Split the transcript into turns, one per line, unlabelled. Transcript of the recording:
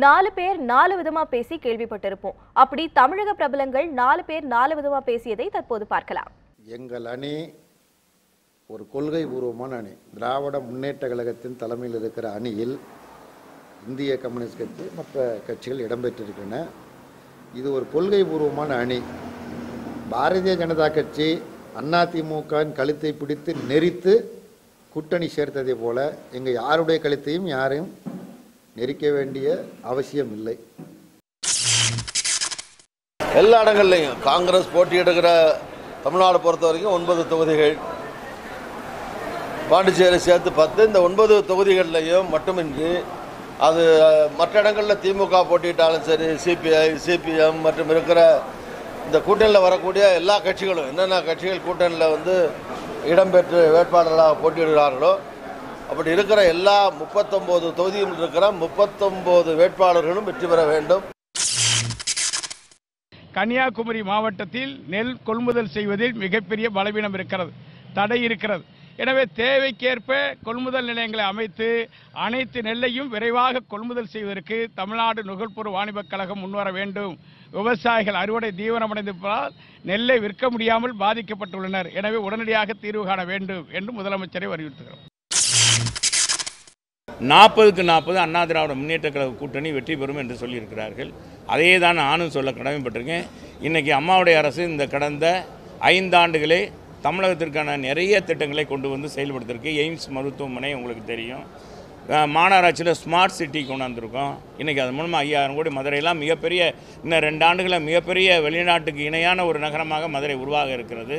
நாலு பேர் நாலு விதமா பேசி கேள்விப்பட்டிருப்போம். அப்படி தமிழக பிரபலங்கள் நாலு பேர் நாலு விதமா பேசியதை தற்போது பார்க்கலாம்.
எங்கள் அணி ஒரு கொள்கை பூர்வமான அணி. திராவிட முன்னேற்ற கழகத்தின் தலைமையில் இருக்கிற அணியில் இந்திய கம்யூனிஸ்ட் கட்சி மற்ற கட்சிகள் இடம்பெற்றிருக்கின்றன. இது ஒரு கொள்கை பூர்வமான அணி. பாரதிய ஜனதா கட்சி அதிமுகவின் கழுத்தை பிடித்து நெரித்து கூட்டணி சேர்த்ததை போல எங்கள் யாருடைய கழுத்தையும் யாரையும் நெரிக்க வேண்டிய அவசியம் இல்லை
எல்லா இடங்கள்லையும் காங்கிரஸ் போட்டியிடுகிற தமிழ்நாடு பொறுத்த வரைக்கும் ஒன்பது தொகுதிகள். பாண்டிச்சேரி சேர்த்து பத்து இந்த ஒன்பது தொகுதிகள்லையும் மட்டுமின்றி அது மற்ற இடங்களில் திமுக போட்டியிட்டாலும் சரி சிபிஐ சிபிஎம் மற்றும் இருக்கிற இந்த கூட்டணியில் வரக்கூடிய எல்லா கட்சிகளும் என்னென்ன கட்சிகள் கூட்டணியில் வந்து இடம்பெற்று வேட்பாளர்களாக போட்டியிடுகிறார்களோ அப்படி இருக்கிற எல்லா முப்பத்தொம்போது தொகுதியில் இருக்கிற முப்பத்தொம்போது வேட்பாளர்களும் வெற்றி பெற வேண்டும்.
கன்னியாகுமரி மாவட்டத்தில் நெல் கொள்முதல் செய்வதில் மிகப்பெரிய பலவீனம் இருக்கிறது தடை இருக்கிறது. எனவே தேவைக்கேற்ப கொள்முதல் நிலையங்களை அமைத்து அனைத்து நெல்லையும் விரைவாக கொள்முதல் செய்வதற்கு தமிழ்நாடு நுகர்பொருள் வாணிபக் கழகம் முன்வர வேண்டும். விவசாயிகள் அறுவடை தீவிரமடைந்திருப்பதால் நெல்லை விற்க முடியாமல் பாதிக்கப்பட்டுள்ளனர். எனவே உடனடியாக தீர்வு காண வேண்டும் என்று முதலமைச்சரை வலியுறுத்துகிறோம்.
நாற்பதுக்கு நாற்பது அண்ணா திராவிட முன்னேற்ற கழக கூட்டணி வெற்றி பெறும் என்று சொல்லியிருக்கிறார்கள். அதையே தான் நானும் சொல்ல கடமைப்பட்டிருக்கேன். இன்றைக்கி அம்மாவுடைய அரசு இந்த கடந்த ஐந்தாண்டுகளே தமிழகத்திற்கான நிறைய திட்டங்களை கொண்டு வந்து செயல்படுத்திருக்கு எய்ம்ஸ் மருத்துவமனை உங்களுக்கு தெரியும். மாநகராட்சியில் ஸ்மார்ட் சிட்டி கொண்டாந்துருக்கோம். இன்றைக்கி அது மூலமாக ஐயாயிரம் கோடி மதுரையெல்லாம் மிகப்பெரிய இன்னும் ரெண்டு ஆண்டுகளில் மிகப்பெரிய வெளிநாட்டுக்கு இணையான ஒரு நகரமாக மதுரை உருவாக இருக்கிறது.